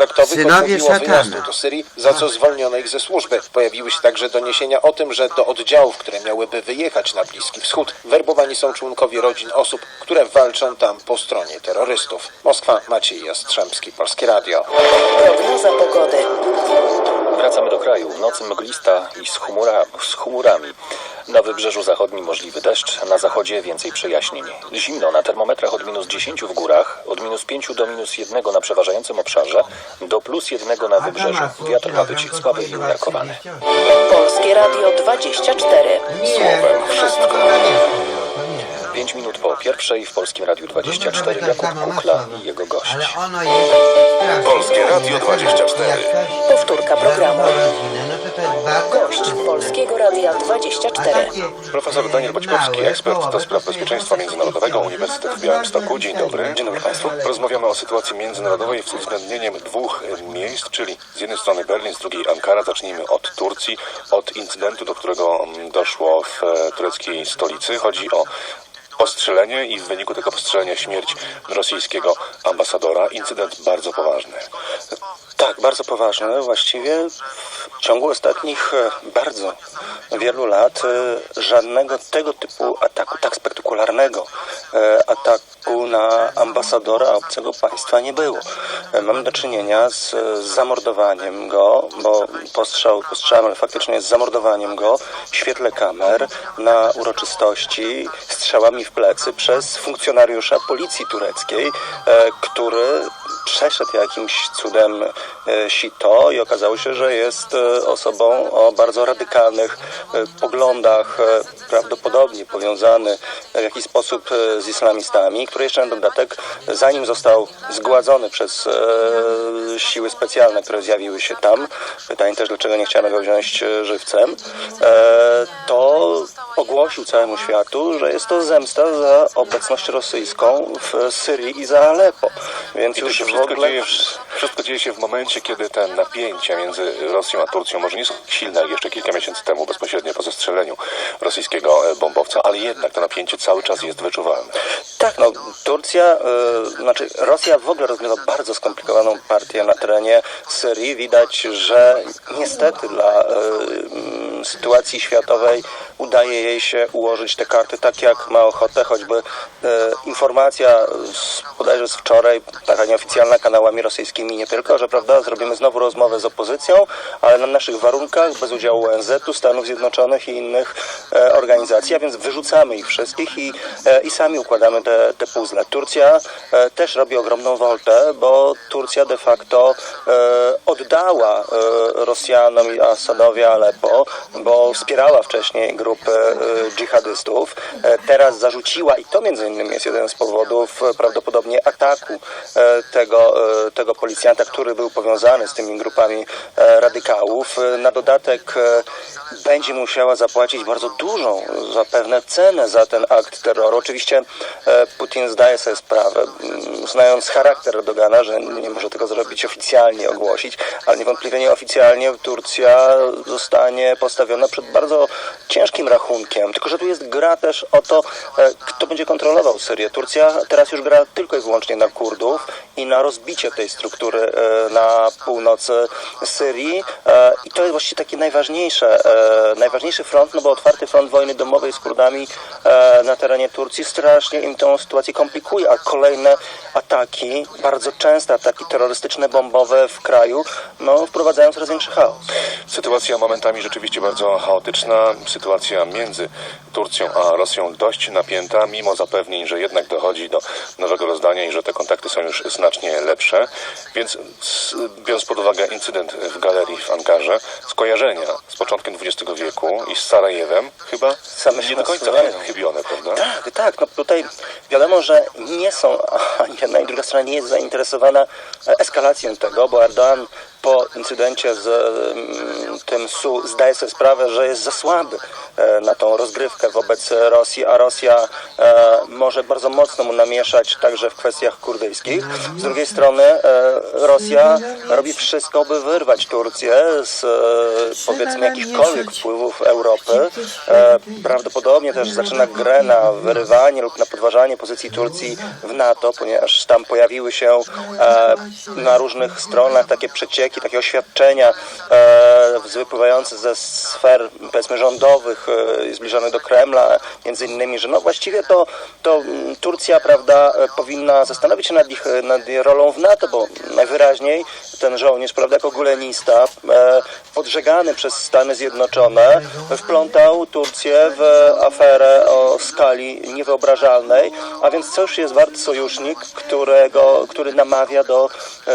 kontraktowych Synowie odmówiło szatana. wyjazdu do Syrii, za co zwolniono ich ze służby. Pojawiły się także doniesienia o tym, że do oddziałów, które miałyby wyjechać na Bliski Wschód, werbowani są członkowie rodzin osób, które walczą tam po stronie terrorystów. Moskwa, Maciej Jastrzębski, Polskie Radio. Prognoza pogody. Wracamy do kraju. Noc mglista i z, chmura, z chmurami. Na wybrzeżu zachodnim możliwy deszcz, na zachodzie więcej przejaśnień. Zimno na termometrach od minus 10 w górach, od minus 5 do minus 1 na przeważającym obszarze, do plus 1 na wybrzeżu. Wiatr ma być słaby i umiarkowany. Polskie Radio 24. Słowem wszystko. 5 minut po pierwszej w Polskim Radiu 24 Jakub Kukla i jego gość. Polskie Radio 24. Jak coś- Powtórka programu. Gość Polskiego Radia 24. Profesor Daniel Boćkowski, ekspert do spraw bezpieczeństwa międzynarodowego Uniwersytet w Białymstoku. Dzień dobry. Dzień dobry Państwu. Rozmawiamy o sytuacji międzynarodowej z uwzględnieniem dwóch miejsc, czyli z jednej strony Berlin, z drugiej Ankara. Zacznijmy od Turcji, od incydentu, do którego mm, doszło w e, tureckiej stolicy. Chodzi o postrzelenie i w wyniku tego postrzelenia śmierć rosyjskiego ambasadora. Incydent bardzo poważny. Tak, bardzo poważne. Właściwie w ciągu ostatnich e, bardzo wielu lat e, żadnego tego typu ataku, tak spektakularnego e, ataku na ambasadora obcego państwa nie było. Mamy do czynienia z zamordowaniem go, bo postrzał postrzałem, ale faktycznie z zamordowaniem go w świetle kamer na uroczystości strzałami w plecy przez funkcjonariusza policji tureckiej, który przeszedł jakimś cudem e, sito i okazało się, że jest e, osobą o bardzo radykalnych e, poglądach, prawdopodobnie powiązany w jakiś sposób z islamistami, który jeszcze na dodatek, zanim został zgładzony przez siły specjalne, które zjawiły się tam, pytanie też, dlaczego nie chciano go wziąć żywcem, to ogłosił całemu światu, że jest to zemsta za obecność rosyjską w Syrii i za Aleppo. Więc już w wszystko ogóle... dzieje, wszystko dzieje się w momencie, kiedy te napięcia między Rosją a Turcją może nie są silne jak jeszcze kilka miesięcy temu, bezpośrednio po zestrzeleniu rosyjskiego e, bombowca, ale jednak to napięcie cały czas jest wyczuwalne. Tak, no Turcja, y, znaczy Rosja w ogóle rozgrywa bardzo skomplikowaną partię na terenie Syrii. Widać, że niestety dla y, sytuacji światowej udaje jej się ułożyć te karty tak, jak ma ochotę, choćby y, informacja z, bodajże z wczoraj, taka nieoficjalna kanałami rosyjskimi nie tylko, że prawda, zrobimy znowu rozmowę z opozycją, ale na naszych warunkach, bez udziału ONZ-u, Stanów Zjednoczonych i innych e, organizacji, a więc wyrzucamy ich wszystkich i, e, i sami układamy te, te puzzle. Turcja e, też robi ogromną woltę, bo Turcja de facto e, oddała e, Rosjanom i Asadowi Aleppo, bo wspierała wcześniej grupę e, dżihadystów. E, teraz zarzuciła, i to między innymi jest jeden z powodów e, prawdopodobnie ataku e, tego, e, tego policjanta, który był powiązany z tymi grupami e, radykałów. E, Na dodatek e, będzie musiała zapłacić bardzo dużą zapewne cenę za ten akt terroru. Oczywiście Putin zdaje sobie sprawę, mm, znając charakter Erdogana, że nie może tego zrobić oficjalnie, ogłosić, ale niewątpliwie nieoficjalnie Turcja zostanie postawiona przed bardzo ciężkim rachunkiem. Tylko, że tu jest gra też o to, kto będzie kontrolował Syrię. Turcja teraz już gra tylko i wyłącznie na Kurdów i na rozbicie tej struktury e, na północy Syrii. E, i to jest właściwie takie najważniejsze, e, najważniejszy front, no bo otwarty front wojny domowej z Kurdami na terenie Turcji strasznie im tę sytuację komplikuje, a kolejne ataki, bardzo częste ataki terrorystyczne, bombowe w kraju, no wprowadzają coraz większy chaos. Sytuacja momentami rzeczywiście bardzo chaotyczna. Sytuacja między Turcją a Rosją dość napięta, mimo zapewnień, że jednak dochodzi do nowego rozdania i że te kontakty są już znacznie lepsze. Więc biorąc pod uwagę incydent w galerii w Ankarze, skojarzenia z początkiem XX wieku i z Sarajewem chyba Same nie do końca nasuwają. chybione, prawda? Tak, tak. No tutaj wiadomo, że nie są, ani jedna i druga strona nie jest zainteresowana eskalacją tego, bo Erdogan po incydencie z mm, tym SU zdaje sobie sprawę, że jest za słaby e, na tą rozgrywkę wobec Rosji, a Rosja e, może bardzo mocno mu namieszać także w kwestiach kurdyjskich. Z drugiej strony e, Rosja robi wszystko, by wyrwać Turcję z powiedzmy jakichkolwiek wpływów Europy. Prawdopodobnie też zaczyna grę na wyrywanie lub na podważanie pozycji Turcji w NATO, ponieważ tam pojawiły się na różnych stronach takie przecieki, takie oświadczenia e, wypływające ze sfer powiedzmy rządowych e, zbliżonych do Kremla, między innymi, że no właściwie to, to mm, Turcja prawda, e, powinna zastanowić się nad ich, nad rolą w NATO, bo najwyraźniej ten żołnierz, prawda, jako gulenista, e, podżegany przez Stany Zjednoczone, wplątał Turcję w aferę o skali niewyobrażalnej, a więc cóż jest wart sojusznik, którego, który namawia do e,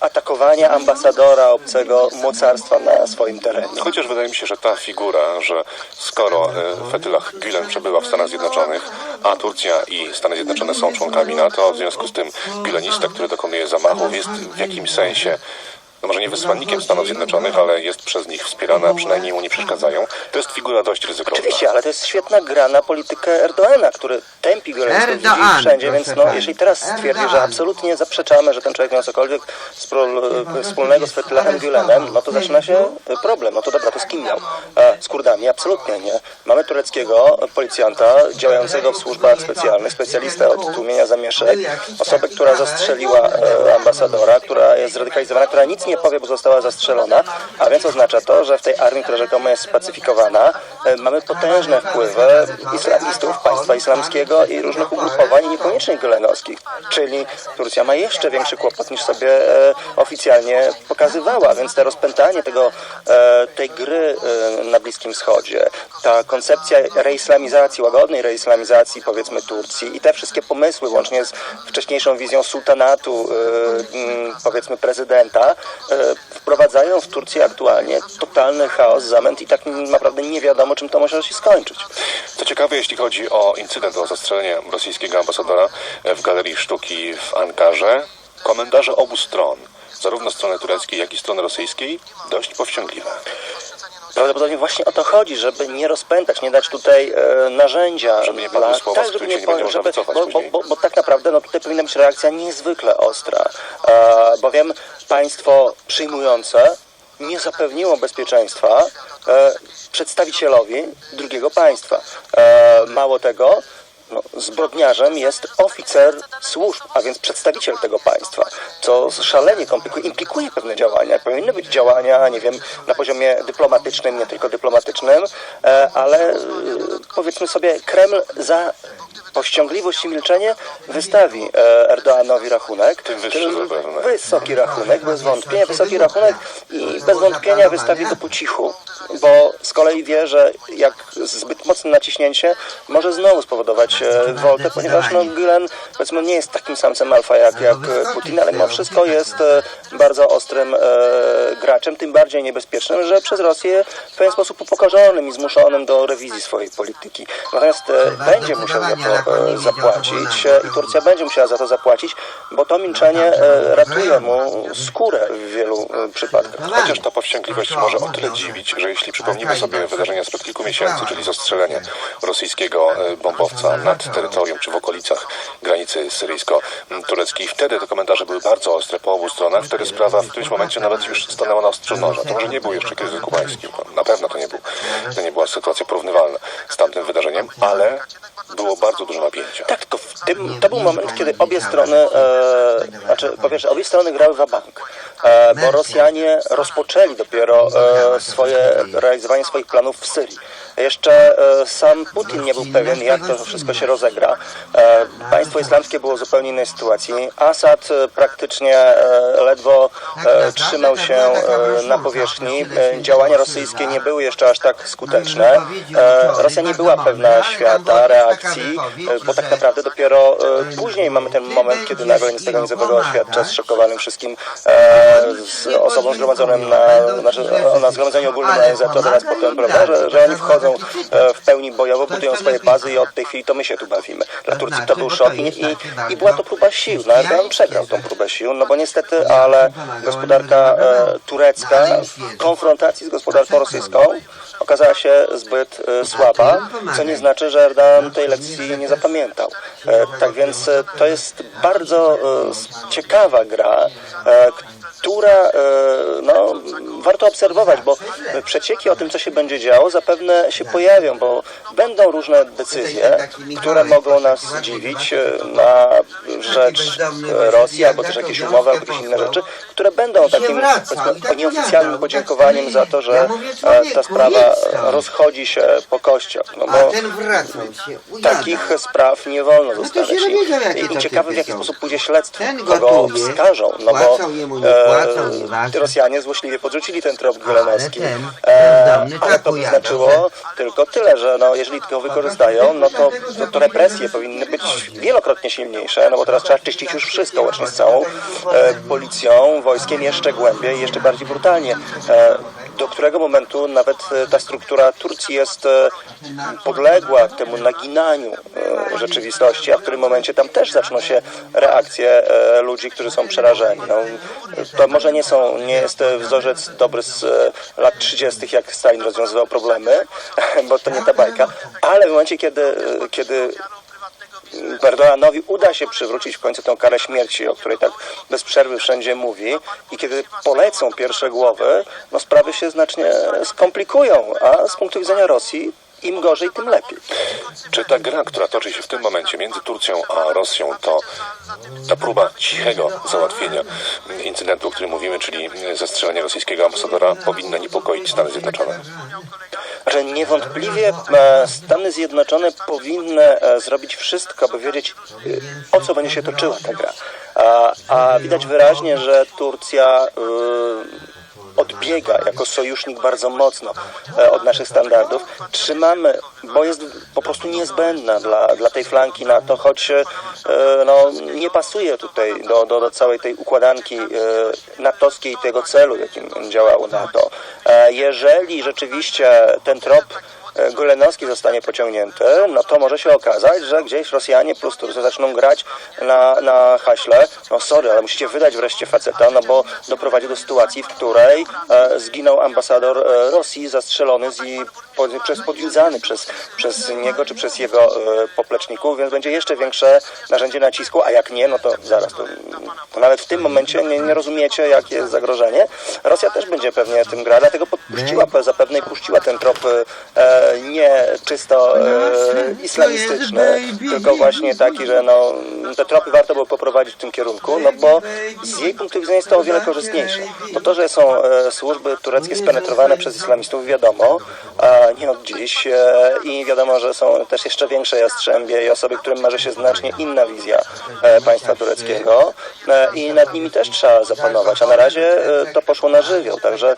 atakowania ambasadora obcego mocarstwa na swoim terenie. Chociaż wydaje mi się, że ta figura, że skoro e, Fethullah Gülen przebywa w Stanach Zjednoczonych, a Turcja i Stany Zjednoczone są członkami NATO, w związku z tym Gülenista, który dokonuje zamachów, jest w jakimś sensie no może nie wysłannikiem Stanów Zjednoczonych, ale jest przez nich wspierana, a przynajmniej mu nie przeszkadzają. To jest figura dość ryzykowna. Oczywiście, ale to jest świetna gra na politykę Erdoana, który tępi Erdoğan, wszędzie, więc no, jeżeli teraz stwierdzi, że absolutnie zaprzeczamy, że ten człowiek miał cokolwiek spro- wspólnego z Fethullahem Gülenem, no to zaczyna się problem. No to dobra, to z kim miał? E, Z Kurdami? Absolutnie nie. Mamy tureckiego policjanta działającego w służbach specjalnych, specjalistę od tłumienia zamieszek, osobę, która zastrzeliła e, ambasadora, która jest zradykalizowana, która nic nie powie, bo została zastrzelona, a więc oznacza to, że w tej armii, która rzekomo jest spacyfikowana, e, mamy potężne wpływy islamistów, państwa islamskiego i różnych ugrupowań, niekoniecznie gylenowskich. Czyli Turcja ma jeszcze większy kłopot niż sobie e, oficjalnie pokazywała, więc to rozpętanie tego, e, tej gry e, na Bliskim Wschodzie, ta koncepcja reislamizacji, łagodnej reislamizacji powiedzmy Turcji i te wszystkie pomysły, łącznie z wcześniejszą wizją sultanatu, e, powiedzmy prezydenta, e, wprowadzają w Turcji aktualnie totalny chaos, zamęt i tak naprawdę nie wiadomo, czym to może się skończyć. Co ciekawe, jeśli chodzi o incydent, o zastrzelenie rosyjskiego ambasadora w Galerii Sztuki w Ankarze, komentarze obu stron, zarówno strony tureckiej, jak i strony rosyjskiej, dość powściągliwe. Prawdopodobnie właśnie o to chodzi, żeby nie rozpętać, nie dać tutaj e, narzędzia. Żeby nie padły słowa, z których się nie będzie żeby, bo, bo, bo, bo tak naprawdę no, tutaj powinna być reakcja niezwykle ostra, e, bowiem państwo przyjmujące nie zapewniło bezpieczeństwa e, przedstawicielowi drugiego państwa. E, mało tego, no, zbrodniarzem jest oficer służb, a więc przedstawiciel tego państwa, co szalenie komplikuje, implikuje pewne działania. Powinny być działania, nie wiem, na poziomie dyplomatycznym, nie tylko dyplomatycznym, e, ale e, powiedzmy sobie, Kreml za powściągliwość i milczenie wystawi e, Erdoanowi rachunek. Tym wyższy zapewne. Wysoki rachunek, bez wątpienia, wysoki rachunek i bez wątpienia wystawi go po cichu, bo z kolei wie, że jak zbyt mocne naciśnięcie może znowu spowodować woltę, ponieważ no, Gülen powiedzmy nie jest takim samcem alfa jak, jak Putin, ale mimo wszystko jest e, bardzo ostrym e, graczem, tym bardziej niebezpiecznym, że przez Rosję w pewien sposób upokorzonym i zmuszonym do rewizji swojej polityki. Natomiast e, będzie musiał za to zapłacić i Turcja będzie musiała za to zapłacić, bo to milczenie ratuje mu skórę w wielu przypadkach. Chociaż ta powściągliwość może o tyle dziwić, że jeśli przypomnimy sobie wydarzenia sprzed kilku miesięcy, czyli zastrzelenie rosyjskiego bombowca nad terytorium czy w okolicach granicy syryjsko-tureckiej, wtedy te komentarze były bardzo ostre po obu stronach. Wtedy sprawa w którymś momencie nawet już stanęła na ostrzu noża. To może nie był jeszcze kryzys kubański. Na pewno to nie, był, to nie była sytuacja porównywalna z tamtym wydarzeniem, ale było bardzo dużo napięcia. Tak, to, w tym, to był moment, kiedy obie strony, e, znaczy po pierwsze, obie strony grały w bank, e, bo Rosjanie rozpoczęli dopiero e, swoje realizowanie swoich planów w Syrii. Jeszcze e, sam Putin nie był pewien, jak to wszystko się rozegra. E, państwo islamskie było w zupełnie innej sytuacji. Assad e, praktycznie e, ledwo e, trzymał się e, na powierzchni. E, działania rosyjskie nie były jeszcze aż tak skuteczne. E, Rosja nie była pewna świata, reakcji, bo tak naprawdę dopiero e, później mamy ten moment, kiedy nagle nic z tego nizowego oświadcza zszokowanym wszystkim e, z osobom zgromadzonym na, znaczy, na zgromadzeniu ogólnym ONZ, to teraz potem, prawda, że, że oni wchodzą e, w pełni bojowo, budują swoje bazy i od tej chwili to my się tu bawimy. Dla Turcji to był szok i, i, i była to próba sił. No, Erdogan przegrał tą próbę sił, no bo niestety, ale gospodarka turecka w konfrontacji z gospodarką rosyjską okazała się zbyt e, słaba, co nie znaczy, że Erdogan tej lekcji nie zapamiętał. E, tak więc e, to jest bardzo ciekawa gra, e, która e, no, warto obserwować, bo przecieki o tym, co się będzie działo, zapewne się pojawią, bo będą różne decyzje, które mogą nas zdziwić e, na rzecz Rosji, albo też jakieś umowy, albo jakieś inne rzeczy, które będą takim powiedzmy, nieoficjalnym podziękowaniem za to, że e, ta sprawa rozchodzi się po kościach. No bo takich spraw nie wolno to zostawiać. I, i ciekawe w jaki sposób pójdzie śledztwo, kogo wskażą, no bo nieważne. Rosjanie złośliwie podrzucili ten trop Gulenowski. ten E, bezdomny ale tak to by ujada, znaczyło tylko tyle, że no, jeżeli go wykorzystają, no to, to, to represje powinny być wielokrotnie silniejsze, no bo teraz trzeba czyścić już wszystko, łącznie z całą e, policją, wojskiem jeszcze głębiej, jeszcze bardziej brutalnie. E, do którego momentu nawet e, ta struktura Turcji jest e, podległa temu naginaniu e, rzeczywistości, a w którym momencie tam też zaczną się reakcje ludzi, którzy są przerażeni. No, to może nie są, nie jest wzorzec dobry z lat 30., jak Stalin rozwiązywał problemy, bo to nie ta bajka, ale w momencie, kiedy, kiedy Erdoganowi uda się przywrócić w końcu tę karę śmierci, o której tak bez przerwy wszędzie mówi i kiedy polecą pierwsze głowy, no sprawy się znacznie skomplikują, a z punktu widzenia Rosji im gorzej, tym lepiej. Czy ta gra, która toczy się w tym momencie między Turcją a Rosją, to ta próba cichego załatwienia incydentu, o którym mówimy, czyli zastrzelenia rosyjskiego ambasadora, powinna niepokoić Stany Zjednoczone? Że niewątpliwie e, Stany Zjednoczone powinny e, zrobić wszystko, aby wiedzieć, e, o co będzie się toczyła ta gra. A, a widać wyraźnie, że Turcja odbiega jako sojusznik bardzo mocno e, od naszych standardów. Trzymamy, bo jest po prostu niezbędna dla, dla tej flanki NATO, choć e, no, nie pasuje tutaj do, do, do całej tej układanki e, natowskiej i tego celu, jakim działało NATO. Jeżeli rzeczywiście ten trop Golenowski zostanie pociągnięty, no to może się okazać, że gdzieś Rosjanie plus Turcy zaczną grać na, na haśle. No sorry, ale musicie wydać wreszcie faceta, no bo doprowadzi do sytuacji, w której e, zginął ambasador e, Rosji zastrzelony z, i przez podjudzany przez, przez niego czy przez jego e, popleczników, więc będzie jeszcze większe narzędzie nacisku, a jak nie, no to zaraz, to, to nawet w tym momencie nie, nie rozumiecie, jakie jest zagrożenie. Rosja też będzie pewnie tym grała, dlatego podpuściła zapewne i puściła ten trop e, nie czysto e, islamistyczny, tylko właśnie taki, że no, te tropy warto było poprowadzić w tym kierunku, no bo z jej punktu widzenia jest to o wiele korzystniejsze. Bo to, że są e, służby tureckie spenetrowane przez islamistów, wiadomo, a nie od dziś e, i wiadomo, że są też jeszcze większe jastrzębie i osoby, którym marzy się znacznie inna wizja państwa tureckiego i nad nimi też trzeba zapanować, a na razie to poszło na żywioł, także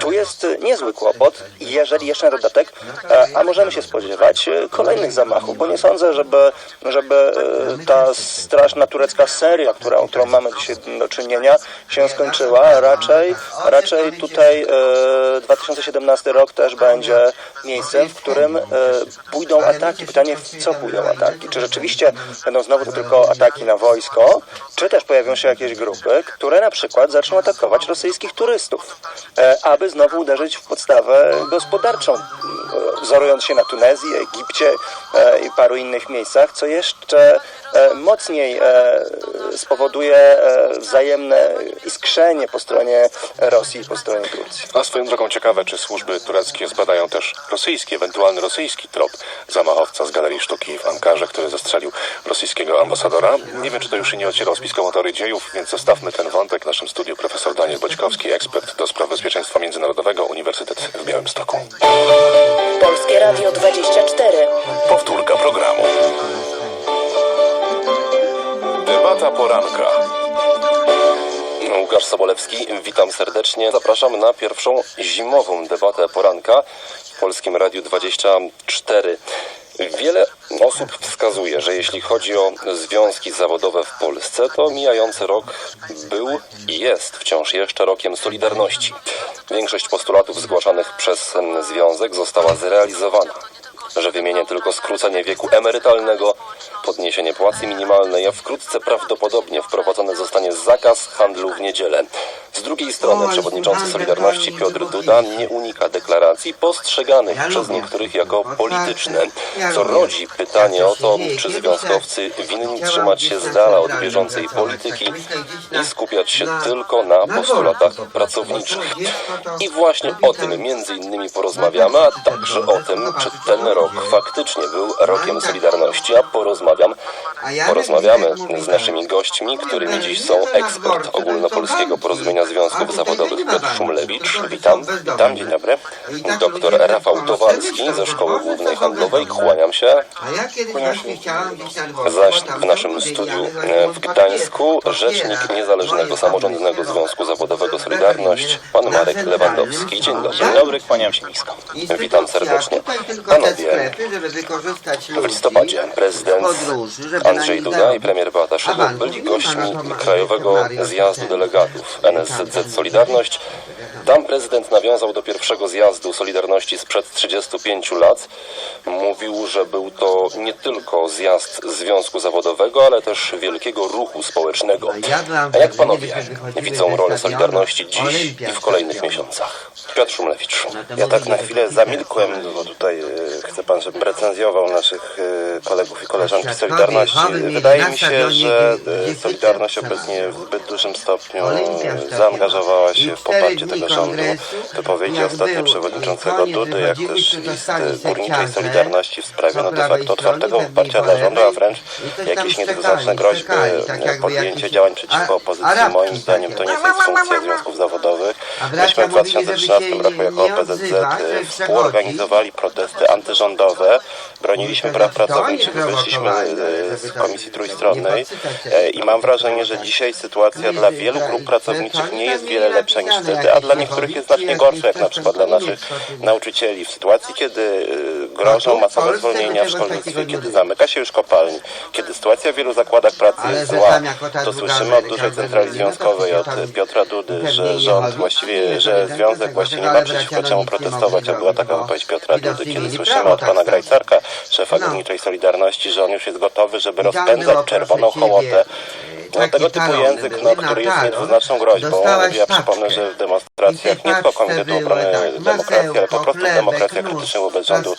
tu jest niezły kłopot, jeżeli jeszcze na dodatek, e, a możemy się spodziewać e, kolejnych zamachów, bo nie sądzę, żeby, żeby e, ta straszna turecka seria, którą, którą mamy dzisiaj do czynienia, się skończyła. Raczej, raczej tutaj e, 2017 rok też będzie miejscem, w którym pójdą ataki. Pytanie, w co pójdą ataki? Czy rzeczywiście będą znowu to tylko ataki na wojsko, czy też pojawią się jakieś grupy, które na przykład zaczną atakować rosyjskich turystów, aby znowu uderzyć w podstawę gospodarczą, wzorując się na Tunezji, Egipcie e, i paru innych miejscach, co jeszcze mocniej e, spowoduje e, wzajemne iskrzenie po stronie Rosji i po stronie Turcji. A swoją drogą ciekawe, czy służby tureckie zbadają też rosyjski, ewentualny rosyjski trop zamachowca z Galerii Sztuki w Ankarze, który zastrzelił rosyjskiego ambasadora. Nie wiem, czy to już nie ociera o spiskową teorię dziejów, więc zostawmy ten wątek. W naszym studiu profesor Daniel Boćkowski, ekspert do spraw bezpieczeństwa międzynarodowego, Uniwersytet w Białymstoku. Polskie Radio 24. Powtórka programu. Debata poranka. Łukasz Sobolewski, witam serdecznie. Zapraszam na pierwszą zimową debatę poranka w Polskim Radiu 24. Wiele osób wskazuje, że jeśli chodzi o związki zawodowe w Polsce, to mijający rok był i jest wciąż jeszcze rokiem Solidarności. Większość postulatów zgłaszanych przez związek została zrealizowana. Że wymienię tylko skrócenie wieku emerytalnego, podniesienie płacy minimalnej, a wkrótce prawdopodobnie wprowadzony zostanie zakaz handlu w niedzielę. Z drugiej strony przewodniczący Solidarności Piotr Duda nie unika deklaracji postrzeganych przez niektórych jako polityczne, co rodzi pytanie o to, czy związkowcy winni trzymać się z dala od bieżącej polityki i skupiać się tylko na postulatach pracowniczych. I właśnie o tym między innymi porozmawiamy, a także o tym, czy ten rok faktycznie był rokiem Solidarności, a porozmawiam, porozmawiamy z naszymi gośćmi, którymi dziś są ekspert ogólnopolskiego porozumienia związków zawodowych Piotr Szumlewicz. Witam. Witam, dzień dobry. Doktor Rafał Towalski ze Szkoły Głównej Handlowej. Kłaniam się. Zaś w naszym studiu e, w Gdańsku rzecznik Niezależnego moje Samorządnego Związku Zawodowego no, Solidarność, pan Marek Lewandowski. Dzień dobry. tak? Dobry, kłaniam się nisko. Witam serdecznie. Panowie, W listopadzie prezydent Andrzej Duda i premier Beata Szydło byli gośćmi no ma- Krajowego Zjazdu. Delegatów NSZZ Solidarność. Tam prezydent nawiązał do pierwszego zjazdu Solidarności sprzed 35 lat. Mówił, że był to nie tylko zjazd Związku Zawodowego, ale też wielkiego ruchu społecznego. A jak panowie widzą rolę Solidarności dziś i w kolejnych miesiącach? Piotr Szumlewicz. Ja tak na chwilę zamilkłem, bo tutaj e, chce pan, żebym recenzjował naszych e, kolegów i koleżanki Solidarności. Wydaje mi się, że Solidarność obecnie w zbyt dużym stopniu e, zaangażowała się w poparcie tego rządu. Wypowiedzi ostatnio przewodniczącego Dudy, jak też list Górniczej Solidarności w sprawie no de facto otwartego poparcia dla rządu, a wręcz jakieś niedwuznaczne groźby e, podjęcie działań przeciwko opozycji. Moim zdaniem to nie jest funkcja związków zawodowych. Myśmy w 2013 roku jako OPZZ e, współorganizowali protesty antyrządowe, broniliśmy praw pracowniczych, wyszliśmy e, z Komisji Trójstronnej. E, i mam wrażenie, że dzisiaj sytuacja dla wielu grup pracowniczych nie jest wiele lepsza niż wtedy, a dla niektórych jest znacznie gorsza, jak na przykład dla naszych nauczycieli. W sytuacji, kiedy e, grożą masowe zwolnienia w szkolnictwie, kiedy zamyka się już kopalni, kiedy sytuacja w wielu zakładach pracy jest zła, to słyszymy od dużej centrali to związkowej, od Piotra Dudy, że rząd właściwie, że związek właśnie nie ma przeciwko czemu protestować, a była taka wypowiedź Piotra Dudy, kiedy słyszymy od tak pana stać. Grajcarka, szefa No. Górniczej Solidarności, że on już jest gotowy, żeby rozpędzać czerwoną hołotę. No, takie tego typu talony język, były no, który jest talon. niedwuznaczną groźbą. Dostałaś Ja przypomnę, że w demonstracjach nie tylko Komitetu Obrony tak, Demokracji, ale po prostu chlebek, demokracja nóż, krytycznego bez rządu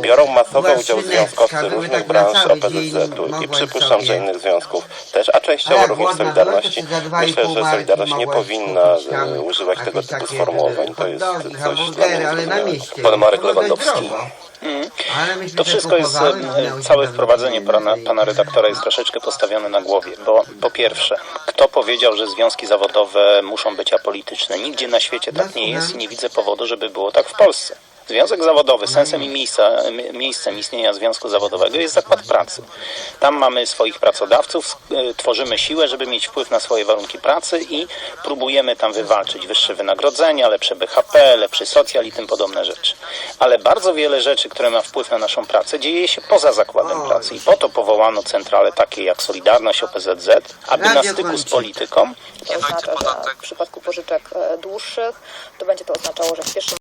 biorą masowy udział związkowcy różnych branż tak OPZZ-u i przypuszczam, że innych związków też, a częściowo również Solidarności. Myślę, że Solidarność nie powinna e, używać tego typu sformułowań. To jest coś dla mnie. Pan Marek Lewandowski. To wszystko jest, e, się całe wprowadzenie pana, i- pana redaktora jest troszeczkę postawione na głowie, bo po pierwsze, kto powiedział, że związki zawodowe muszą być apolityczne? Nigdzie na świecie tak nie jest i nie widzę powodu, żeby było tak w Polsce. Związek zawodowy, sensem i miejsca, mi- miejscem istnienia związku zawodowego jest zakład pracy. Tam mamy swoich pracodawców, y, tworzymy siłę, żeby mieć wpływ na swoje warunki pracy i próbujemy tam wywalczyć wyższe wynagrodzenia, lepsze BHP, lepszy socjal i tym podobne rzeczy. Ale bardzo wiele rzeczy, które ma wpływ na naszą pracę, dzieje się poza zakładem pracy i po to powołano centrale takie jak Solidarność, OPZZ, aby na styku z polityką To oznacza, że w przypadku pożyczek e, dłuższych to będzie to oznaczało, że w pierwszym